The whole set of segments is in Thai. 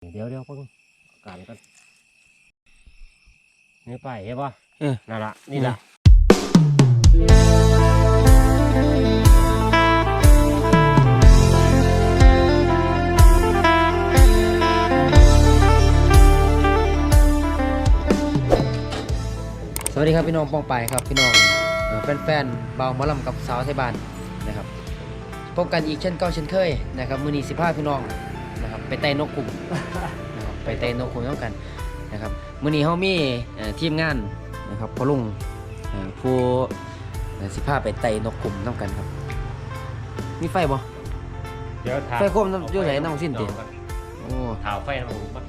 เดี๋ยวเดี๋ยวเพิ่งการกันนี่ไปเห็นปะเออ นั่นละนี่ละสวัสดีครับพี่น้องปองไปายครับพี่น้องเอ่อแฟนๆเบาหมอลำกับสาวไทยบ้านนะครับพบกันอีกเช่นเก่าเช่นเคยนะครับมือนีสิพาพี่น้องนะครับ ไปไต่นกกลุ่มนะครับไปไต่นกกลุ่มต้องกันนะครับมือนี้เขามีเอ่อทีมงานนะครับพ่อลุงเอ่อผู้เอ่อสิพาไปไต่นกกลุ่มต้องกันครับ มีไฟบ่เดี๋ยวถามไฟโคมน้ำอยู่ไหนน้ำสิ้นติโอ้ถาวไฟมันมัน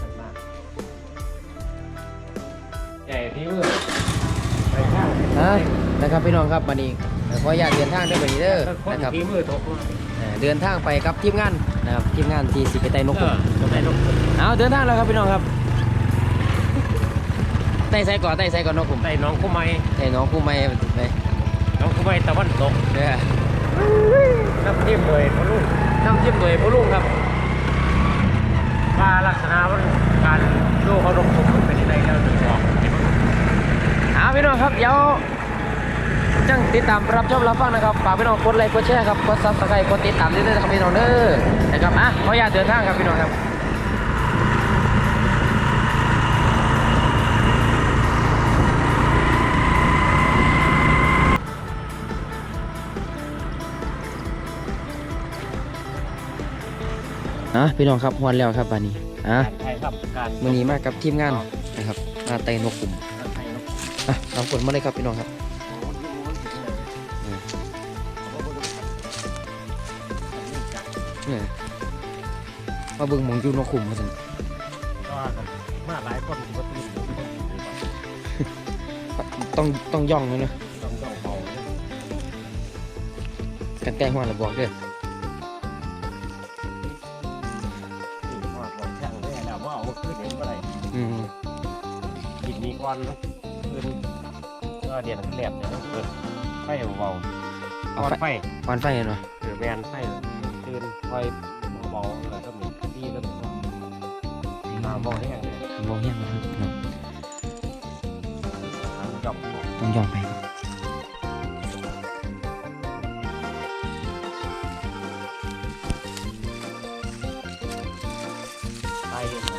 มันมากใหญ่ที่มือไปข้างฮะนะครับพี่น้องครับวันนี้เอ่อขออยากเดินทางด้วยบันนี้เด้อคนนะครับที่มือตกมาเอ่อเดินทางไปกับทีมงาน นะครับทีมงานที่สิไปไต่นกเอกลุ่อมตรงไหนลงเอาเดินทางแล้วครับพี่น้องครับไต่ไซก่อนไต่ไซก่อนนกกลุ่มใส่น้องคู่ไม้ไต่น้องคู่ไม่ไปน้องคู่ไม้ตะวันตกเด้อน้ำจิ้มเลยพะลุงน้ำจิ้มโดยพ่อลุงครับว่าลักษณะมันการดูเขาลงทุนมันเป็นยังไงแล้วถึงบอกเห็นไหมเอาพี่น้องครับเดี๋ยว จังติดตามรับชมรับฟังนะครับฝากพี่น้องกดไลค์กดแชร์ครับกดซับสไครต์กดติดตามด้วยนะครับพี่น้องเด้อนะครับอะขออนุญาตเดินทางครับพี่น้องครับอะพี่น้องครับฮวนแล้วครับวันนี้อะการไทยครับการมือนี้มากับทีมงานนะครับมาไต่นกกลุ่มการไทยเนาะอะตามกฎมาเลยครับพี่น้องครับ เนี่ยมาเบิ่งหมองอยู่นกกลุ่มมาสิก็มาหลายคนก็ตื่นต้องต้องย่องเลยนะต้องต้องเบากันใกล้หัวระบอกเด้อทอดวันช่างได้แล้วว่าเอาขึ้นเห็นเมื่อไหร่อืมกินมีก้อนขึ้นก็เดียนแหลมเนี่ยเกิดไฟเบาเอาทอดไฟไฟ ควันไฟเนาะหรือแมนไฟตื่ นไฟเบาๆแล้วก็มีที่แล้วก็มาเบาได้ยังไงมองเห็นนะครับพี่น้องทำจ่องต้องย่องไปครับไฟ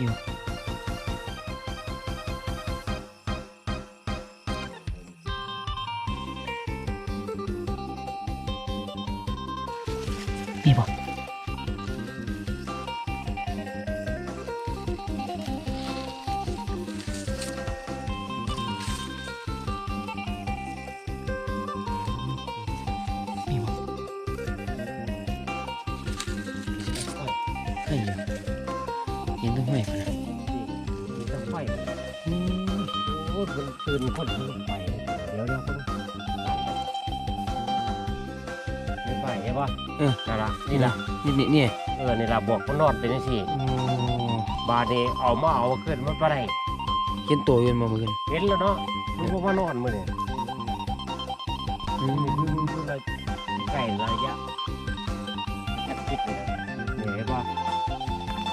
นี่บ่นี่บ่เฮ้ยเห็ โอ้มันตื่นคนลงไป เดี๋ยวเดี๋ยวไม่ไปใช่ปะเออ นั่นละนี่ละนี่นี่นี่เออนี่ละบวกมันนอนเป็นยังสี่โอ้บาดเดเอามาเอาขึ้นมันไปได้เห็นตัวอยืนมาเมื่อคืนเห็นแล้วเนาะมันพวกมานอนมือเนี่ยอืมไก่ระยะแอบคิดเลยเห็นปะ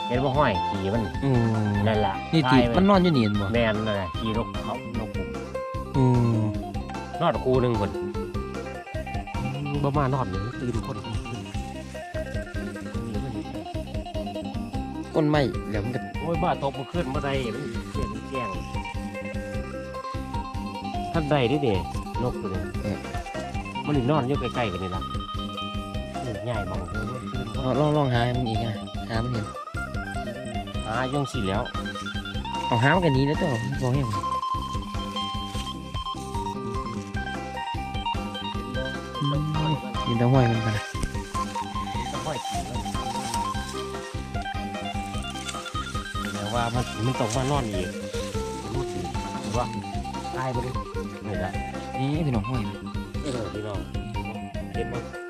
เห็นว่าห้อยขี่มันโอ้นั่นละนี่ตีตายไปมันนอนอยู่นี่เห็นบ่แมนนั่นแหละขี่นกเขานกผมโอ้นอนคูหนึ่งคนบ่มานอนเลยตื่นคนก้นไม้แล้วมันก็โอ้ยบ้าตกมันขึ้นมาได้มันเสียงแจ้งท่านใดนี่เด็นกตัวนี้มันนี่นอนอยู่ใกล้ๆกันนี่ละนี่ใหญ่มองเลยมันขึ้นเอาลองลองหามันอีกอะหามันเห็น หายังสิแล้ว เอาหามันกันนี้แล้วตัวบอกให้มันยินแตะห้อยมันปะนะต้องค่อยขี่มันแต่ว่ามันมันต้องมานอนอีกรู้สึกว่าตายไปเลยนี่ละนี่พี่น้องห้อยเออพี่น้องเห็นบ่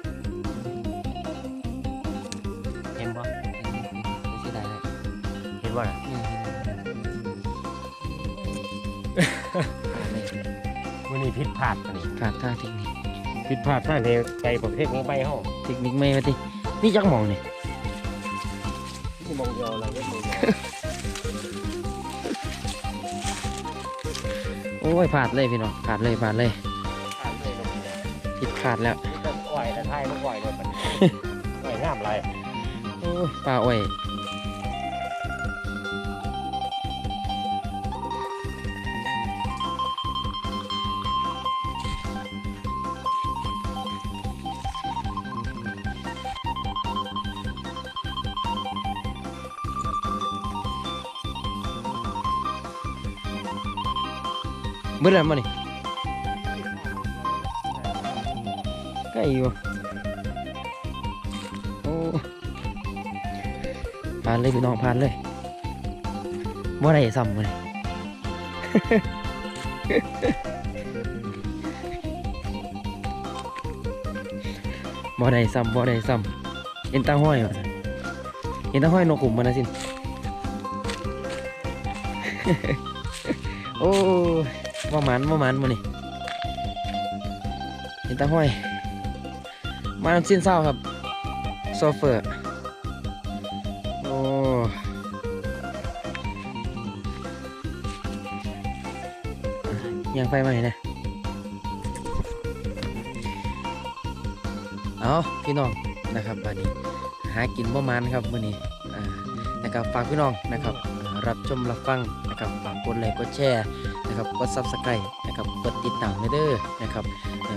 บ่น่ะเนี่ยเห็นเลยมื้อนี้ผิดพลาดอันนี้ขาดท่าเทคนิคผิดพลาดท่าเทไปประเภทนี้ไปเฮาเทคนิคไม่ว่าตินี่จักหมองนี่ที่มองเดียวเราก็มองเดียวโอ้ยพลาดเลยพี่น้องพลาดเลยพลาดเลยทานเลยผิดพลาดแล้วนี่ต้องปล่อยถ้าทายมันปล่อยเลยมันปล่อยงามไรโอ้ยปลาอ้อย เมื่อไรมานี่ใกล้อยู่โอ้ผ่านเลยพี่น้องผ่านเลยบ่ได้ซ้ำมาเลยบ่ได้ซ้ำบ่ได้ซ้ำเห็นตาห้อยเห็นตาห้อยนกกลุ่มมันนะสิโอ้ ว่ามันว่ามันมานี่เห็นตาห้อย มาน้ำสิ้นเศร้าครับโซเฟอร์โอ้ยังไฟไหนนะเอาพี่น้องนะครับวันนี้หากินบ่มันครับวันนี้อ่านะครับฝากพี่น้องนะครับรับชมรับฟังนะครับฝากกดไลค์กดแชร์ นะครับกดซับสไครต์นะครับกดติดตามเด้อนะครับ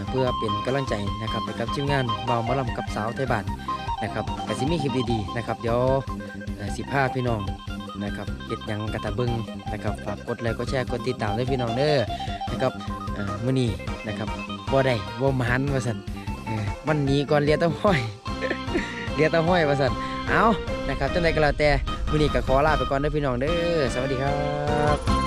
เพื่อเป็นกำลังใจนะครับให้กับทีมงานเบาหมาลำกับสาวไทยบ้านนะครับแต่สิมีคลิปดีๆนะครับเดี๋ยวเอ่อสิพาพี่น้องนะครับเฮ็ดยังกระตะเบิงนะครับฝากกดไลค์กดแชร์กดติดตามด้วยพี่น้องเด้อนะครับมื้อนี้นะครับบ่ได้บ่หมันว่าซั่นวันนี้ก่อนเรียต้องห้อยเรียต้องห้อยว่าซั่นเอานะครับจังไดก็แล้วแต่มื้อนี้ก็ขอลาไปก่อนด้อพี่น้องเด้อสวัสดีครับ